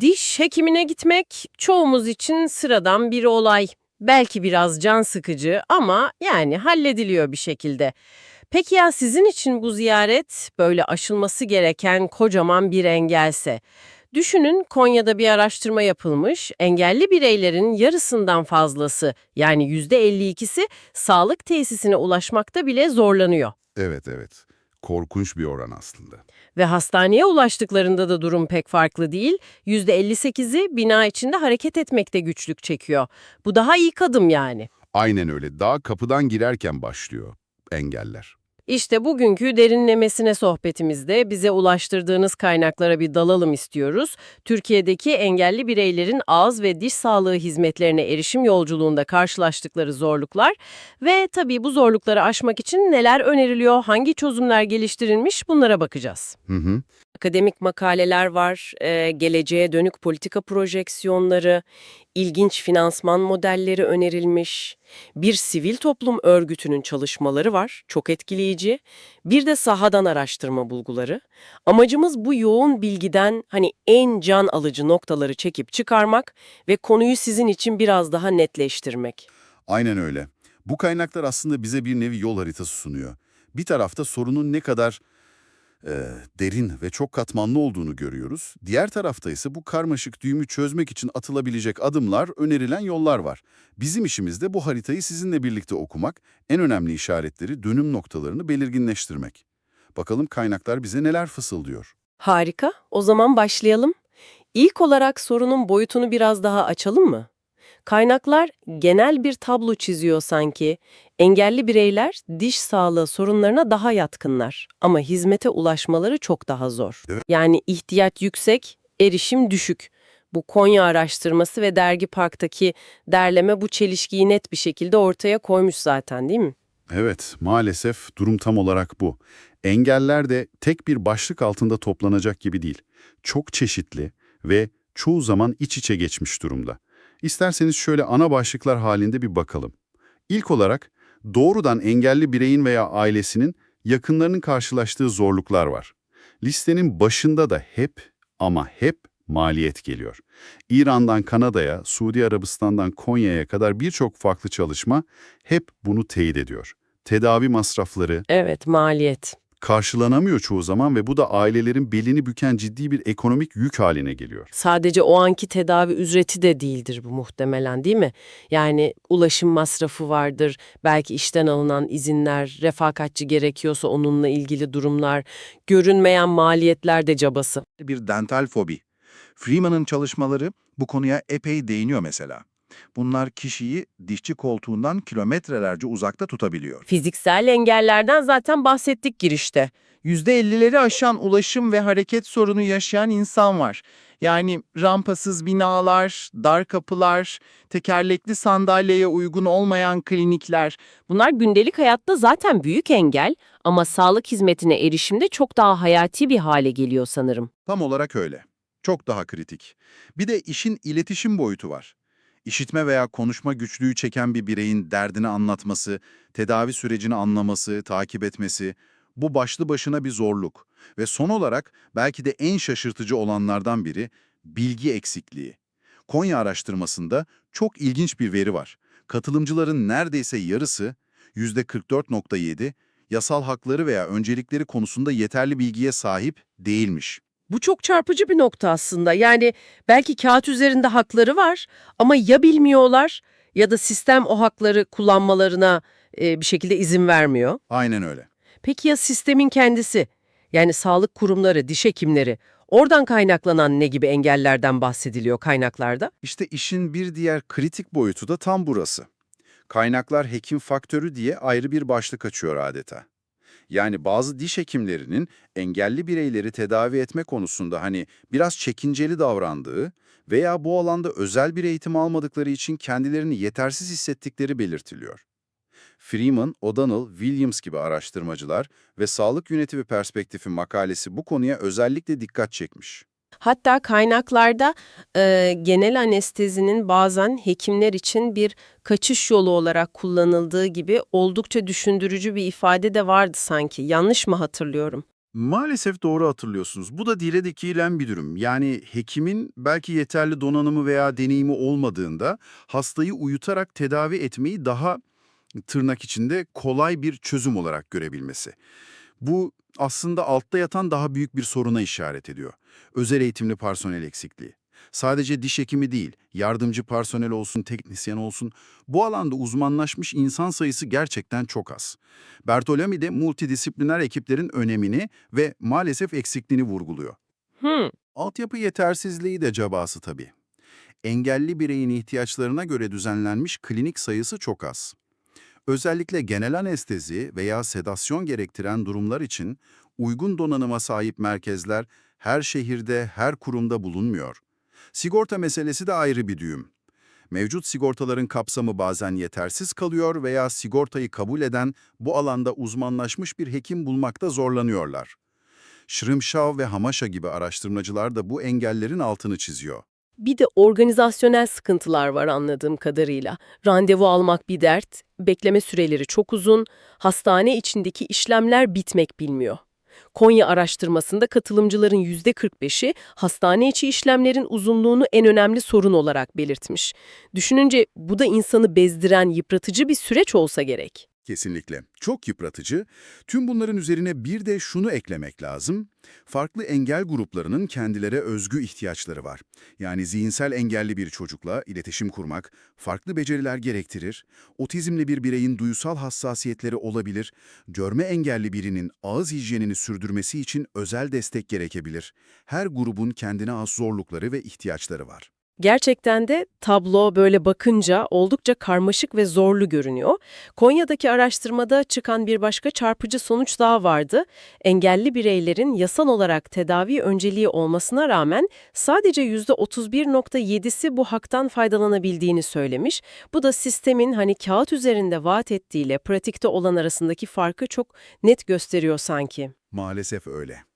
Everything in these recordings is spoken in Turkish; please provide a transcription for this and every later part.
Diş hekimine gitmek çoğumuz için sıradan bir olay. Belki biraz can sıkıcı ama yani hallediliyor bir şekilde. Peki ya sizin için bu ziyaret böyle aşılması gereken kocaman bir engelse? Düşünün Konya'da bir araştırma yapılmış. Engelli bireylerin yarısından fazlası yani %52'si sağlık tesisine ulaşmakta bile zorlanıyor. Evet evet. Korkunç bir oran aslında. Ve hastaneye ulaştıklarında da durum pek farklı değil. %58'i bina içinde hareket etmekte güçlük çekiyor. Bu daha iyi adım yani. Aynen öyle. Daha kapıdan girerken başlıyor engeller. İşte bugünkü derinlemesine sohbetimizde bize ulaştırdığınız kaynaklara bir dalalım istiyoruz. Türkiye'deki engelli bireylerin ağız ve diş sağlığı hizmetlerine erişim yolculuğunda karşılaştıkları zorluklar ve tabii bu zorlukları aşmak için neler öneriliyor, hangi çözümler geliştirilmiş bunlara bakacağız. Hı hı. Akademik makaleler var, e, geleceğe dönük politika projeksiyonları, ilginç finansman modelleri önerilmiş, bir sivil toplum örgütünün çalışmaları var, çok etkileyici, bir de sahadan araştırma bulguları. Amacımız bu yoğun bilgiden hani en can alıcı noktaları çekip çıkarmak ve konuyu sizin için biraz daha netleştirmek. Aynen öyle. Bu kaynaklar aslında bize bir nevi yol haritası sunuyor. Bir tarafta sorunun ne kadar e, derin ve çok katmanlı olduğunu görüyoruz. Diğer tarafta ise bu karmaşık düğümü çözmek için atılabilecek adımlar, önerilen yollar var. Bizim işimizde bu haritayı sizinle birlikte okumak, en önemli işaretleri, dönüm noktalarını belirginleştirmek. Bakalım kaynaklar bize neler fısıldıyor. Harika, o zaman başlayalım. İlk olarak sorunun boyutunu biraz daha açalım mı? Kaynaklar genel bir tablo çiziyor sanki. Engelli bireyler diş sağlığı sorunlarına daha yatkınlar ama hizmete ulaşmaları çok daha zor. Evet. Yani ihtiyaç yüksek, erişim düşük. Bu Konya araştırması ve Dergi Park'taki derleme bu çelişkiyi net bir şekilde ortaya koymuş zaten değil mi? Evet, maalesef durum tam olarak bu. Engeller de tek bir başlık altında toplanacak gibi değil. Çok çeşitli ve çoğu zaman iç içe geçmiş durumda. İsterseniz şöyle ana başlıklar halinde bir bakalım. İlk olarak doğrudan engelli bireyin veya ailesinin yakınlarının karşılaştığı zorluklar var. Listenin başında da hep ama hep maliyet geliyor. İran'dan Kanada'ya, Suudi Arabistan'dan Konya'ya kadar birçok farklı çalışma hep bunu teyit ediyor. Tedavi masrafları Evet, maliyet. Karşılanamıyor çoğu zaman ve bu da ailelerin belini büken ciddi bir ekonomik yük haline geliyor. Sadece o anki tedavi ücreti de değildir bu muhtemelen değil mi? Yani ulaşım masrafı vardır, belki işten alınan izinler, refakatçi gerekiyorsa onunla ilgili durumlar, görünmeyen maliyetler de cabası. bir dental fobi. Freeman'ın çalışmaları bu konuya epey değiniyor mesela. Bunlar kişiyi dişçi koltuğundan kilometrelerce uzakta tutabiliyor. Fiziksel engellerden zaten bahsettik girişte. %50'leri aşan ulaşım ve hareket sorunu yaşayan insan var. Yani rampasız binalar, dar kapılar, tekerlekli sandalyeye uygun olmayan klinikler. Bunlar gündelik hayatta zaten büyük engel ama sağlık hizmetine erişimde çok daha hayati bir hale geliyor sanırım. Tam olarak öyle. Çok daha kritik. Bir de işin iletişim boyutu var. İşitme veya konuşma güçlüğü çeken bir bireyin derdini anlatması, tedavi sürecini anlaması, takip etmesi, bu başlı başına bir zorluk. Ve son olarak belki de en şaşırtıcı olanlardan biri bilgi eksikliği. Konya araştırmasında çok ilginç bir veri var. Katılımcıların neredeyse yarısı, %44.7, yasal hakları veya öncelikleri konusunda yeterli bilgiye sahip değilmiş. Bu çok çarpıcı bir nokta aslında. Yani belki kağıt üzerinde hakları var ama ya bilmiyorlar ya da sistem o hakları kullanmalarına e, bir şekilde izin vermiyor. Aynen öyle. Peki ya sistemin kendisi? Yani sağlık kurumları, diş hekimleri, oradan kaynaklanan ne gibi engellerden bahsediliyor kaynaklarda? İşte işin bir diğer kritik boyutu da tam burası. Kaynaklar hekim faktörü diye ayrı bir başlık açıyor adeta. Yani bazı diş hekimlerinin engelli bireyleri tedavi etme konusunda hani biraz çekinceli davrandığı veya bu alanda özel bir eğitim almadıkları için kendilerini yetersiz hissettikleri belirtiliyor. Freeman, O'Donnell, Williams gibi araştırmacılar ve sağlık yönetimi perspektifi makalesi bu konuya özellikle dikkat çekmiş. Hatta kaynaklarda e, genel anestezinin bazen hekimler için bir kaçış yolu olarak kullanıldığı gibi oldukça düşündürücü bir ifade de vardı sanki. Yanlış mı hatırlıyorum? Maalesef doğru hatırlıyorsunuz. Bu da dile dikilen bir durum. Yani hekimin belki yeterli donanımı veya deneyimi olmadığında hastayı uyutarak tedavi etmeyi daha tırnak içinde kolay bir çözüm olarak görebilmesi. Bu aslında altta yatan daha büyük bir soruna işaret ediyor. Özel eğitimli personel eksikliği. Sadece diş hekimi değil, yardımcı personel olsun, teknisyen olsun, bu alanda uzmanlaşmış insan sayısı gerçekten çok az. Bertolami de multidisipliner ekiplerin önemini ve maalesef eksikliğini vurguluyor. Hmm, Altyapı yetersizliği de cabası tabii. Engelli bireyin ihtiyaçlarına göre düzenlenmiş klinik sayısı çok az. Özellikle genel anestezi veya sedasyon gerektiren durumlar için uygun donanıma sahip merkezler her şehirde, her kurumda bulunmuyor. Sigorta meselesi de ayrı bir düğüm. Mevcut sigortaların kapsamı bazen yetersiz kalıyor veya sigortayı kabul eden bu alanda uzmanlaşmış bir hekim bulmakta zorlanıyorlar. Şırımşav ve Hamaşa gibi araştırmacılar da bu engellerin altını çiziyor. Bir de organizasyonel sıkıntılar var anladığım kadarıyla. Randevu almak bir dert, bekleme süreleri çok uzun, hastane içindeki işlemler bitmek bilmiyor. Konya araştırmasında katılımcıların %45'i hastane içi işlemlerin uzunluğunu en önemli sorun olarak belirtmiş. Düşününce bu da insanı bezdiren, yıpratıcı bir süreç olsa gerek. Kesinlikle. Çok yıpratıcı. Tüm bunların üzerine bir de şunu eklemek lazım. Farklı engel gruplarının kendilere özgü ihtiyaçları var. Yani zihinsel engelli bir çocukla iletişim kurmak farklı beceriler gerektirir. Otizmli bir bireyin duysal hassasiyetleri olabilir. Görme engelli birinin ağız hijyenini sürdürmesi için özel destek gerekebilir. Her grubun kendine az zorlukları ve ihtiyaçları var. Gerçekten de tablo böyle bakınca oldukça karmaşık ve zorlu görünüyor. Konya'daki araştırmada çıkan bir başka çarpıcı sonuç daha vardı. Engelli bireylerin yasal olarak tedavi önceliği olmasına rağmen sadece %31.7'si bu haktan faydalanabildiğini söylemiş. Bu da sistemin hani kağıt üzerinde vaat ettiğiyle pratikte olan arasındaki farkı çok net gösteriyor sanki. Maalesef öyle.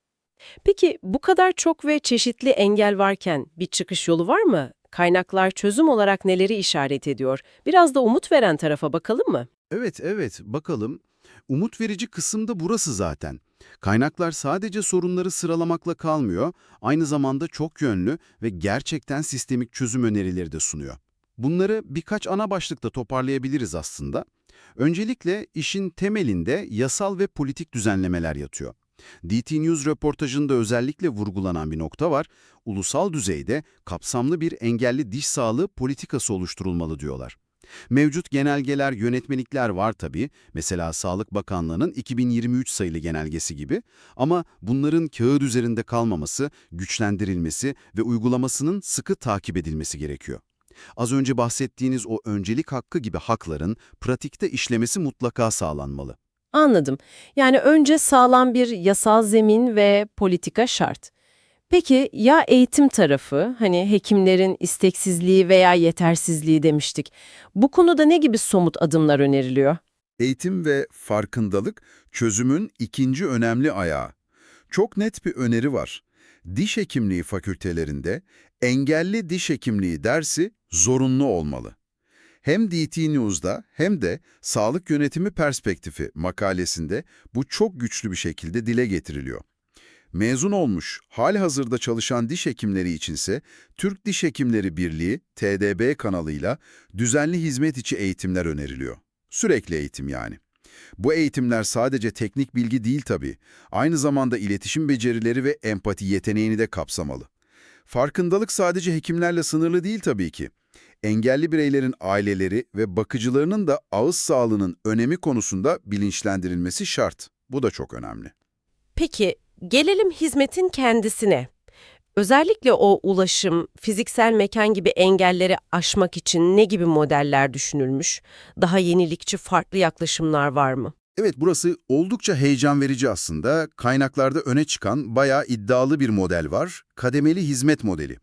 Peki bu kadar çok ve çeşitli engel varken bir çıkış yolu var mı? Kaynaklar çözüm olarak neleri işaret ediyor? Biraz da umut veren tarafa bakalım mı? Evet, evet. Bakalım. Umut verici kısım da burası zaten. Kaynaklar sadece sorunları sıralamakla kalmıyor, aynı zamanda çok yönlü ve gerçekten sistemik çözüm önerileri de sunuyor. Bunları birkaç ana başlıkta toparlayabiliriz aslında. Öncelikle işin temelinde yasal ve politik düzenlemeler yatıyor. DT News röportajında özellikle vurgulanan bir nokta var. Ulusal düzeyde kapsamlı bir engelli diş sağlığı politikası oluşturulmalı diyorlar. Mevcut genelgeler, yönetmelikler var tabii. Mesela Sağlık Bakanlığı'nın 2023 sayılı genelgesi gibi. Ama bunların kağıt üzerinde kalmaması, güçlendirilmesi ve uygulamasının sıkı takip edilmesi gerekiyor. Az önce bahsettiğiniz o öncelik hakkı gibi hakların pratikte işlemesi mutlaka sağlanmalı. Anladım. Yani önce sağlam bir yasal zemin ve politika şart. Peki ya eğitim tarafı, hani hekimlerin isteksizliği veya yetersizliği demiştik. Bu konuda ne gibi somut adımlar öneriliyor? Eğitim ve farkındalık çözümün ikinci önemli ayağı. Çok net bir öneri var. Diş hekimliği fakültelerinde engelli diş hekimliği dersi zorunlu olmalı. Hem DT News'da hem de Sağlık Yönetimi Perspektifi makalesinde bu çok güçlü bir şekilde dile getiriliyor. Mezun olmuş, hali hazırda çalışan diş hekimleri içinse Türk Diş Hekimleri Birliği, TDB kanalıyla düzenli hizmet içi eğitimler öneriliyor. Sürekli eğitim yani. Bu eğitimler sadece teknik bilgi değil tabii, aynı zamanda iletişim becerileri ve empati yeteneğini de kapsamalı. Farkındalık sadece hekimlerle sınırlı değil tabii ki. Engelli bireylerin aileleri ve bakıcılarının da ağız sağlığının önemi konusunda bilinçlendirilmesi şart. Bu da çok önemli. Peki gelelim hizmetin kendisine. Özellikle o ulaşım, fiziksel mekan gibi engelleri aşmak için ne gibi modeller düşünülmüş? Daha yenilikçi farklı yaklaşımlar var mı? Evet burası oldukça heyecan verici aslında. Kaynaklarda öne çıkan bayağı iddialı bir model var. Kademeli hizmet modeli.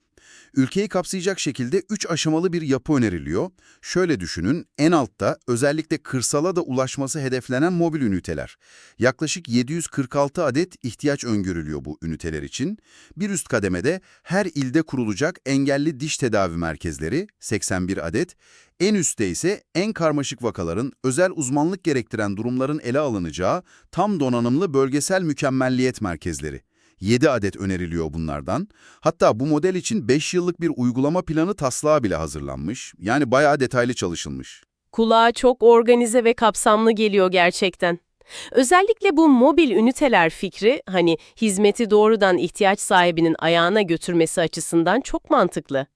Ülkeyi kapsayacak şekilde 3 aşamalı bir yapı öneriliyor. Şöyle düşünün, en altta özellikle kırsala da ulaşması hedeflenen mobil üniteler. Yaklaşık 746 adet ihtiyaç öngörülüyor bu üniteler için. Bir üst kademede her ilde kurulacak engelli diş tedavi merkezleri 81 adet. En üstte ise en karmaşık vakaların, özel uzmanlık gerektiren durumların ele alınacağı tam donanımlı bölgesel mükemmelliyet merkezleri. 7 adet öneriliyor bunlardan. Hatta bu model için 5 yıllık bir uygulama planı taslağı bile hazırlanmış. Yani bayağı detaylı çalışılmış. Kulağa çok organize ve kapsamlı geliyor gerçekten. Özellikle bu mobil üniteler fikri hani hizmeti doğrudan ihtiyaç sahibinin ayağına götürmesi açısından çok mantıklı.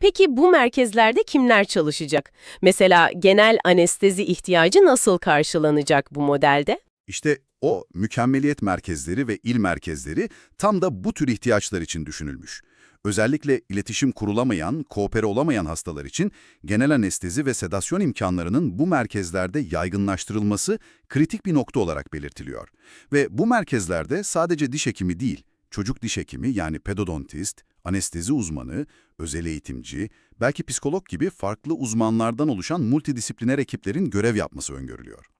Peki bu merkezlerde kimler çalışacak? Mesela genel anestezi ihtiyacı nasıl karşılanacak bu modelde? İşte o mükemmeliyet merkezleri ve il merkezleri tam da bu tür ihtiyaçlar için düşünülmüş. Özellikle iletişim kurulamayan, koopere olamayan hastalar için genel anestezi ve sedasyon imkanlarının bu merkezlerde yaygınlaştırılması kritik bir nokta olarak belirtiliyor. Ve bu merkezlerde sadece diş hekimi değil, çocuk diş hekimi yani pedodontist, anestezi uzmanı, özel eğitimci, belki psikolog gibi farklı uzmanlardan oluşan multidisipliner ekiplerin görev yapması öngörülüyor.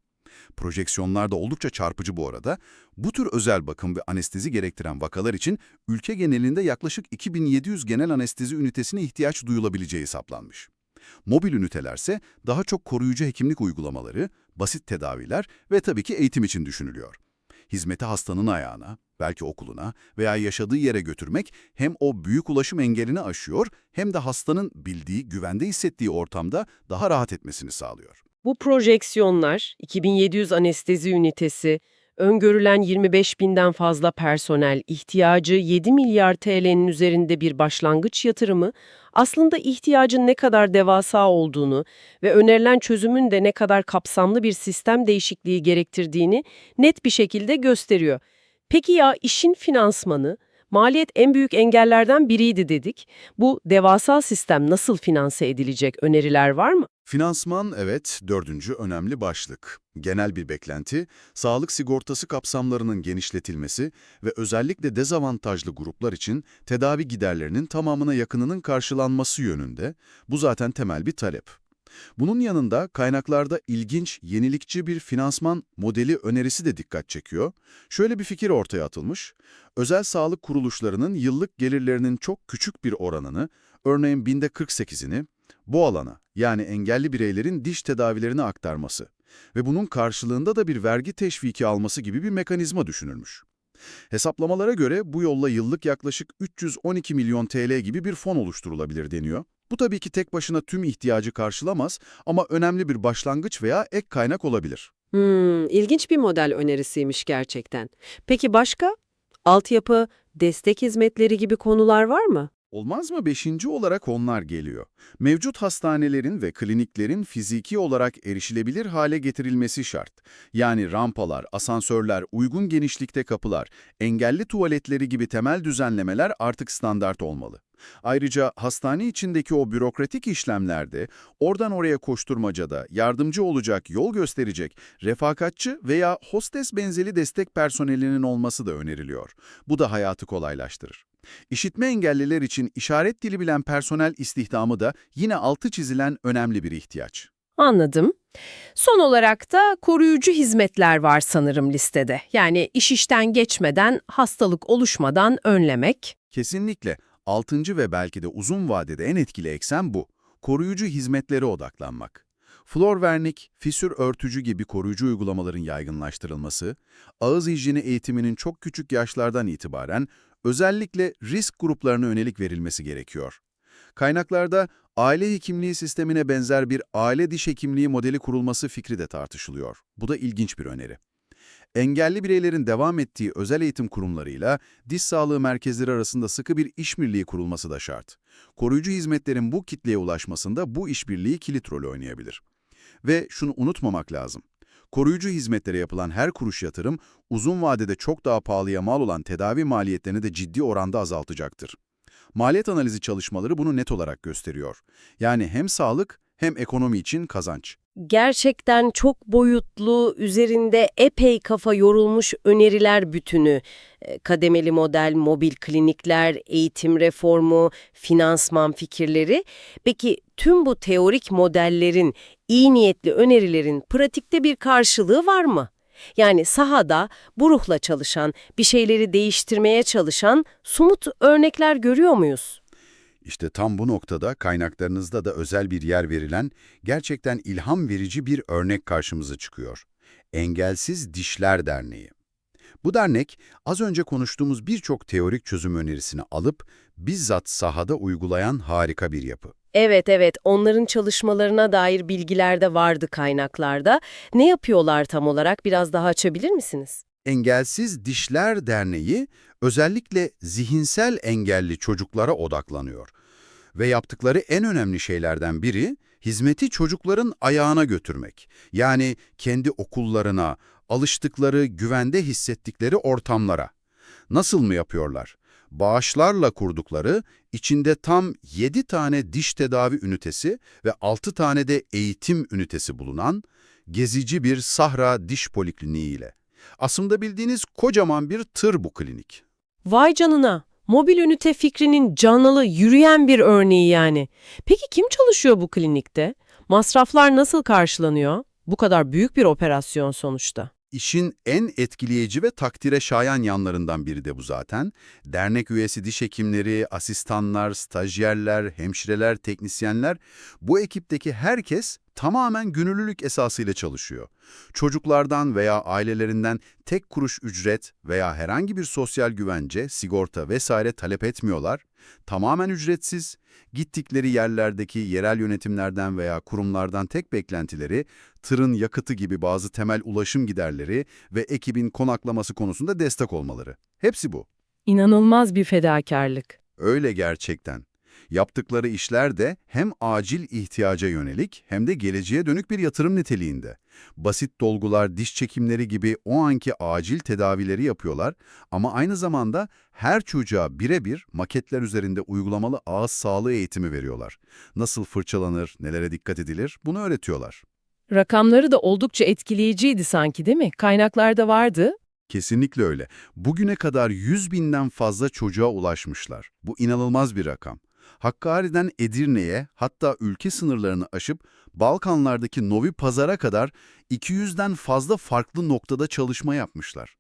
Projeksiyonlar da oldukça çarpıcı bu arada. Bu tür özel bakım ve anestezi gerektiren vakalar için ülke genelinde yaklaşık 2700 genel anestezi ünitesine ihtiyaç duyulabileceği hesaplanmış. Mobil ünitelerse daha çok koruyucu hekimlik uygulamaları, basit tedaviler ve tabii ki eğitim için düşünülüyor. Hizmeti hastanın ayağına, belki okuluna veya yaşadığı yere götürmek hem o büyük ulaşım engelini aşıyor hem de hastanın bildiği, güvende hissettiği ortamda daha rahat etmesini sağlıyor. Bu projeksiyonlar, 2700 anestezi ünitesi, öngörülen 25 binden fazla personel, ihtiyacı 7 milyar TL'nin üzerinde bir başlangıç yatırımı, aslında ihtiyacın ne kadar devasa olduğunu ve önerilen çözümün de ne kadar kapsamlı bir sistem değişikliği gerektirdiğini net bir şekilde gösteriyor. Peki ya işin finansmanı? Maliyet en büyük engellerden biriydi dedik. Bu devasa sistem nasıl finanse edilecek öneriler var mı? Finansman evet dördüncü önemli başlık. Genel bir beklenti, sağlık sigortası kapsamlarının genişletilmesi ve özellikle dezavantajlı gruplar için tedavi giderlerinin tamamına yakınının karşılanması yönünde. Bu zaten temel bir talep. Bunun yanında kaynaklarda ilginç, yenilikçi bir finansman modeli önerisi de dikkat çekiyor. Şöyle bir fikir ortaya atılmış. Özel sağlık kuruluşlarının yıllık gelirlerinin çok küçük bir oranını, örneğin binde 48'ini, bu alana yani engelli bireylerin diş tedavilerine aktarması ve bunun karşılığında da bir vergi teşviki alması gibi bir mekanizma düşünülmüş. Hesaplamalara göre bu yolla yıllık yaklaşık 312 milyon TL gibi bir fon oluşturulabilir deniyor. Bu tabii ki tek başına tüm ihtiyacı karşılamaz ama önemli bir başlangıç veya ek kaynak olabilir. Hmm, ilginç bir model önerisiymiş gerçekten. Peki başka? Altyapı, destek hizmetleri gibi konular var mı? Olmaz mı? Beşinci olarak onlar geliyor. Mevcut hastanelerin ve kliniklerin fiziki olarak erişilebilir hale getirilmesi şart. Yani rampalar, asansörler, uygun genişlikte kapılar, engelli tuvaletleri gibi temel düzenlemeler artık standart olmalı. Ayrıca hastane içindeki o bürokratik işlemlerde, oradan oraya koşturmacada yardımcı olacak, yol gösterecek, refakatçi veya hostes benzeri destek personelinin olması da öneriliyor. Bu da hayatı kolaylaştırır. İşitme engelliler için işaret dili bilen personel istihdamı da yine altı çizilen önemli bir ihtiyaç. Anladım. Son olarak da koruyucu hizmetler var sanırım listede. Yani iş işten geçmeden, hastalık oluşmadan önlemek. Kesinlikle altıncı ve belki de uzun vadede en etkili eksen bu. Koruyucu hizmetlere odaklanmak. Flor vernik, fisür örtücü gibi koruyucu uygulamaların yaygınlaştırılması, ağız hijyeni eğitiminin çok küçük yaşlardan itibaren özellikle risk gruplarına yönelik verilmesi gerekiyor. Kaynaklarda aile hekimliği sistemine benzer bir aile diş hekimliği modeli kurulması fikri de tartışılıyor. Bu da ilginç bir öneri. Engelli bireylerin devam ettiği özel eğitim kurumlarıyla diş sağlığı merkezleri arasında sıkı bir işbirliği kurulması da şart. Koruyucu hizmetlerin bu kitleye ulaşmasında bu işbirliği kilit rol oynayabilir. Ve şunu unutmamak lazım. Koruyucu hizmetlere yapılan her kuruş yatırım, uzun vadede çok daha pahalıya mal olan tedavi maliyetlerini de ciddi oranda azaltacaktır. Maliyet analizi çalışmaları bunu net olarak gösteriyor. Yani hem sağlık hem ekonomi için kazanç. Gerçekten çok boyutlu, üzerinde epey kafa yorulmuş öneriler bütünü. E, Kademeli model, mobil klinikler, eğitim reformu, finansman fikirleri. Peki tüm bu teorik modellerin, iyi niyetli önerilerin pratikte bir karşılığı var mı? Yani sahada bu ruhla çalışan, bir şeyleri değiştirmeye çalışan somut örnekler görüyor muyuz? İşte tam bu noktada kaynaklarınızda da özel bir yer verilen, gerçekten ilham verici bir örnek karşımıza çıkıyor. Engelsiz Dişler Derneği. Bu dernek, az önce konuştuğumuz birçok teorik çözüm önerisini alıp bizzat sahada uygulayan harika bir yapı. Evet evet onların çalışmalarına dair bilgiler de vardı kaynaklarda. Ne yapıyorlar tam olarak biraz daha açabilir misiniz? Engelsiz Dişler Derneği özellikle zihinsel engelli çocuklara odaklanıyor. Ve yaptıkları en önemli şeylerden biri hizmeti çocukların ayağına götürmek. Yani kendi okullarına, alıştıkları, güvende hissettikleri ortamlara. Nasıl mı yapıyorlar? Bağışlarla kurdukları, içinde tam 7 tane diş tedavi ünitesi ve 6 tane de eğitim ünitesi bulunan gezici bir Sahra Diş Polikliniği ile. Aslında bildiğiniz kocaman bir tır bu klinik. Vay canına. Mobil ünite fikrinin canlı, yürüyen bir örneği yani. Peki kim çalışıyor bu klinikte? Masraflar nasıl karşılanıyor? Bu kadar büyük bir operasyon sonuçta. İşin en etkileyici ve takdire şayan yanlarından biri de bu zaten. Dernek üyesi diş hekimleri, asistanlar, stajyerler, hemşireler, teknisyenler, bu ekipteki herkes tamamen gönüllülük esasıyla çalışıyor. Çocuklardan veya ailelerinden tek kuruş ücret veya herhangi bir sosyal güvence, sigorta vesaire talep etmiyorlar. Tamamen ücretsiz, gittikleri yerlerdeki yerel yönetimlerden veya kurumlardan tek beklentileri, tırın yakıtı gibi bazı temel ulaşım giderleri ve ekibin konaklaması konusunda destek olmaları. Hepsi bu. İnanılmaz bir fedakarlık. Öyle gerçekten. Yaptıkları işler de hem acil ihtiyaca yönelik hem de geleceğe dönük bir yatırım niteliğinde. Basit dolgular, diş çekimleri gibi o anki acil tedavileri yapıyorlar ama aynı zamanda her çocuğa birebir maketler üzerinde uygulamalı ağız sağlığı eğitimi veriyorlar. Nasıl fırçalanır, nelere dikkat edilir bunu öğretiyorlar. Rakamları da oldukça etkileyiciydi sanki değil mi? Kaynaklarda vardı. Kesinlikle öyle. Bugüne kadar 100 binden fazla çocuğa ulaşmışlar. Bu inanılmaz bir rakam. Hakkari'den Edirne'ye hatta ülke sınırlarını aşıp Balkanlardaki Novi Pazar'a kadar 200'den fazla farklı noktada çalışma yapmışlar.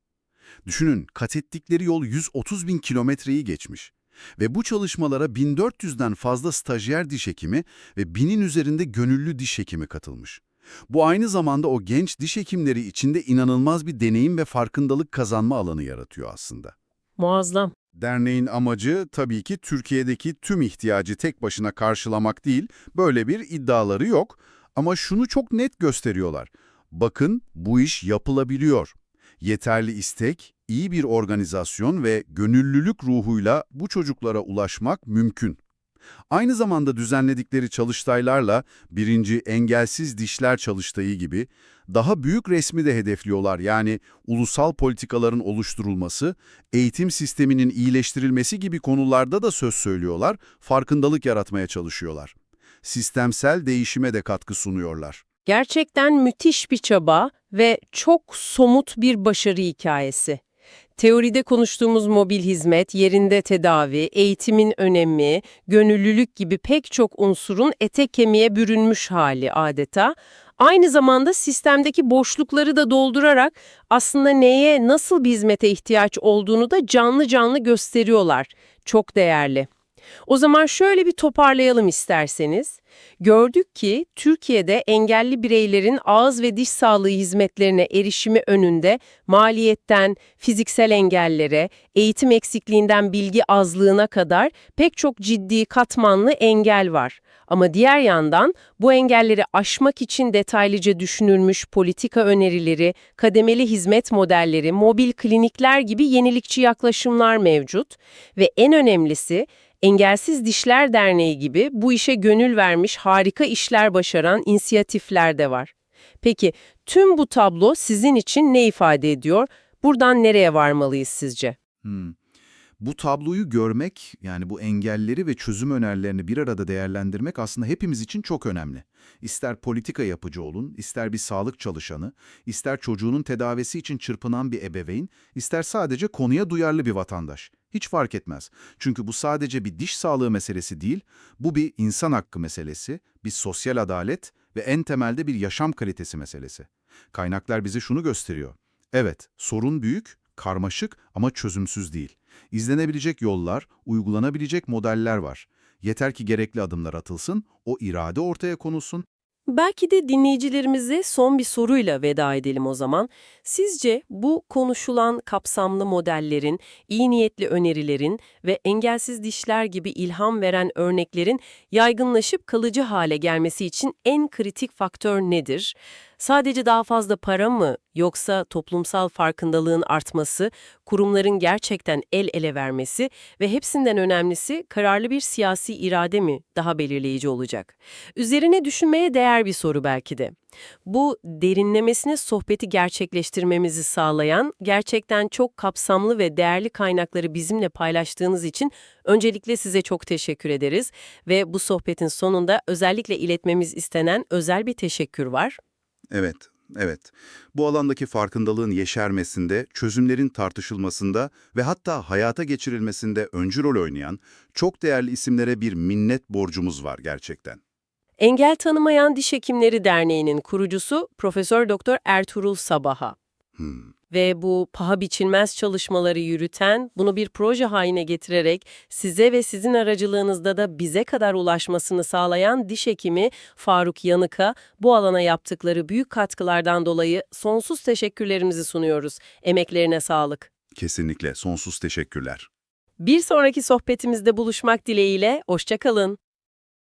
Düşünün kat ettikleri yol 130 bin kilometreyi geçmiş. Ve bu çalışmalara 1400'den fazla stajyer diş hekimi ve 1000'in üzerinde gönüllü diş hekimi katılmış. Bu aynı zamanda o genç diş hekimleri içinde inanılmaz bir deneyim ve farkındalık kazanma alanı yaratıyor aslında. Muazzam. Derneğin amacı tabii ki Türkiye'deki tüm ihtiyacı tek başına karşılamak değil, böyle bir iddiaları yok. Ama şunu çok net gösteriyorlar. Bakın bu iş yapılabiliyor. Yeterli istek, iyi bir organizasyon ve gönüllülük ruhuyla bu çocuklara ulaşmak mümkün. Aynı zamanda düzenledikleri çalıştaylarla birinci engelsiz dişler çalıştayı gibi daha büyük resmi de hedefliyorlar. Yani ulusal politikaların oluşturulması, eğitim sisteminin iyileştirilmesi gibi konularda da söz söylüyorlar, farkındalık yaratmaya çalışıyorlar. Sistemsel değişime de katkı sunuyorlar. Gerçekten müthiş bir çaba ve çok somut bir başarı hikayesi. Teoride konuştuğumuz mobil hizmet, yerinde tedavi, eğitimin önemi, gönüllülük gibi pek çok unsurun ete kemiğe bürünmüş hali adeta. Aynı zamanda sistemdeki boşlukları da doldurarak aslında neye, nasıl bir hizmete ihtiyaç olduğunu da canlı canlı gösteriyorlar. Çok değerli. O zaman şöyle bir toparlayalım isterseniz. Gördük ki Türkiye'de engelli bireylerin ağız ve diş sağlığı hizmetlerine erişimi önünde maliyetten, fiziksel engellere, eğitim eksikliğinden bilgi azlığına kadar pek çok ciddi katmanlı engel var. Ama diğer yandan bu engelleri aşmak için detaylıca düşünülmüş politika önerileri, kademeli hizmet modelleri, mobil klinikler gibi yenilikçi yaklaşımlar mevcut ve en önemlisi Engelsiz Dişler Derneği gibi bu işe gönül vermiş harika işler başaran inisiyatifler de var. Peki tüm bu tablo sizin için ne ifade ediyor? Buradan nereye varmalıyız sizce? Hmm. Bu tabloyu görmek, yani bu engelleri ve çözüm önerilerini bir arada değerlendirmek aslında hepimiz için çok önemli. İster politika yapıcı olun, ister bir sağlık çalışanı, ister çocuğunun tedavisi için çırpınan bir ebeveyn, ister sadece konuya duyarlı bir vatandaş. Hiç fark etmez. Çünkü bu sadece bir diş sağlığı meselesi değil, bu bir insan hakkı meselesi, bir sosyal adalet ve en temelde bir yaşam kalitesi meselesi. Kaynaklar bize şunu gösteriyor. Evet, sorun büyük, karmaşık ama çözümsüz değil. İzlenebilecek yollar, uygulanabilecek modeller var. Yeter ki gerekli adımlar atılsın, o irade ortaya konulsun Belki de dinleyicilerimize son bir soruyla veda edelim o zaman. Sizce bu konuşulan kapsamlı modellerin, iyi niyetli önerilerin ve engelsiz dişler gibi ilham veren örneklerin yaygınlaşıp kalıcı hale gelmesi için en kritik faktör nedir? Sadece daha fazla para mı yoksa toplumsal farkındalığın artması, kurumların gerçekten el ele vermesi ve hepsinden önemlisi kararlı bir siyasi irade mi daha belirleyici olacak? Üzerine düşünmeye değer bir soru belki de. Bu derinlemesine sohbeti gerçekleştirmemizi sağlayan, gerçekten çok kapsamlı ve değerli kaynakları bizimle paylaştığınız için öncelikle size çok teşekkür ederiz ve bu sohbetin sonunda özellikle iletmemiz istenen özel bir teşekkür var. Evet, evet. Bu alandaki farkındalığın yeşermesinde, çözümlerin tartışılmasında ve hatta hayata geçirilmesinde öncü rol oynayan çok değerli isimlere bir minnet borcumuz var gerçekten. Engel Tanımayan Diş Hekimleri Derneği'nin kurucusu Profesör Doktor Ertuğrul Sabaha. Hmm. Ve bu paha biçilmez çalışmaları yürüten, bunu bir proje haline getirerek size ve sizin aracılığınızda da bize kadar ulaşmasını sağlayan diş hekimi Faruk Yanık'a bu alana yaptıkları büyük katkılardan dolayı sonsuz teşekkürlerimizi sunuyoruz. Emeklerine sağlık. Kesinlikle sonsuz teşekkürler. Bir sonraki sohbetimizde buluşmak dileğiyle, hoşçakalın.